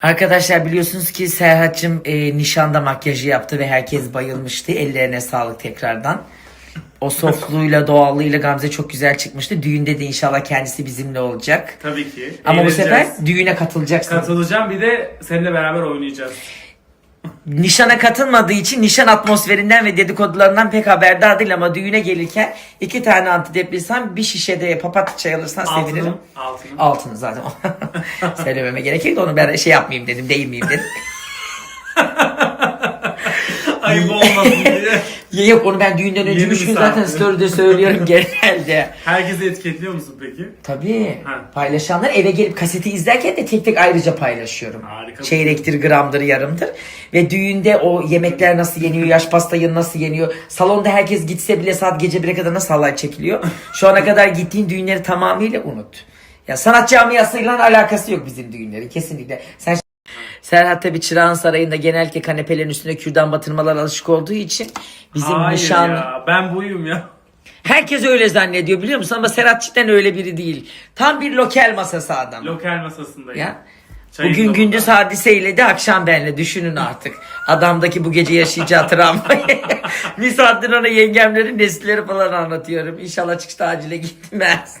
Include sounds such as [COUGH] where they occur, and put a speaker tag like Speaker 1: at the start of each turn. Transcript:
Speaker 1: Arkadaşlar biliyorsunuz ki Serhat'cığım e, nişanda makyajı yaptı ve herkes bayılmıştı. Ellerine sağlık tekrardan. O sofluğuyla [LAUGHS] doğallığıyla Gamze çok güzel çıkmıştı. Düğünde de inşallah kendisi bizimle olacak.
Speaker 2: Tabii ki.
Speaker 1: Ama bu sefer düğüne katılacaksın.
Speaker 2: Katılacağım bir de seninle beraber oynayacağız.
Speaker 1: Nişana katılmadığı için nişan atmosferinden ve dedikodularından pek haberdar değil ama düğüne gelirken iki tane antidepresan bir şişe de papatya çay alırsan sevinirim.
Speaker 2: Altını. Altını.
Speaker 1: Altını zaten. [LAUGHS] Söylememe gerek yok da onu ben şey yapmayayım dedim değil miyim dedim. [LAUGHS]
Speaker 2: Ayıp olmasın diye. [LAUGHS]
Speaker 1: Yok onu ben düğünden önce
Speaker 2: Yeni
Speaker 1: 3 gün
Speaker 2: bir
Speaker 1: zaten story'de söylüyorum [LAUGHS] genelde.
Speaker 2: Herkesi etiketliyor musun peki?
Speaker 1: Tabii.
Speaker 2: Ha.
Speaker 1: Paylaşanlar eve gelip kaseti izlerken de tek tek ayrıca paylaşıyorum.
Speaker 2: Harika.
Speaker 1: Çeyrektir, gramdır, yarımdır. Ve düğünde o yemekler nasıl yeniyor, yaş pastayı nasıl yeniyor. Salonda herkes gitse bile saat gece 1'e kadar nasıl halay çekiliyor. Şu ana kadar gittiğin düğünleri tamamıyla unut. Ya sanat camiasıyla alakası yok bizim düğünleri kesinlikle. Sen Serhat tabi Çırağan Sarayı'nda genellikle kanepelerin üstüne kürdan batırmalar alışık olduğu için bizim
Speaker 2: Hayır
Speaker 1: nişan...
Speaker 2: ya ben buyum ya.
Speaker 1: Herkes öyle zannediyor biliyor musun? Ama Serhat cidden öyle biri değil. Tam bir lokal masası adam.
Speaker 2: Lokal masasındayım.
Speaker 1: ya.
Speaker 2: Çayın
Speaker 1: Bugün
Speaker 2: da
Speaker 1: gündüz hadiseyle de akşam benle düşünün artık. Adamdaki bu gece yaşayacağı travmayı. bir saattir ona yengemlerin nesilleri falan anlatıyorum. İnşallah çıkışta acile gitmez.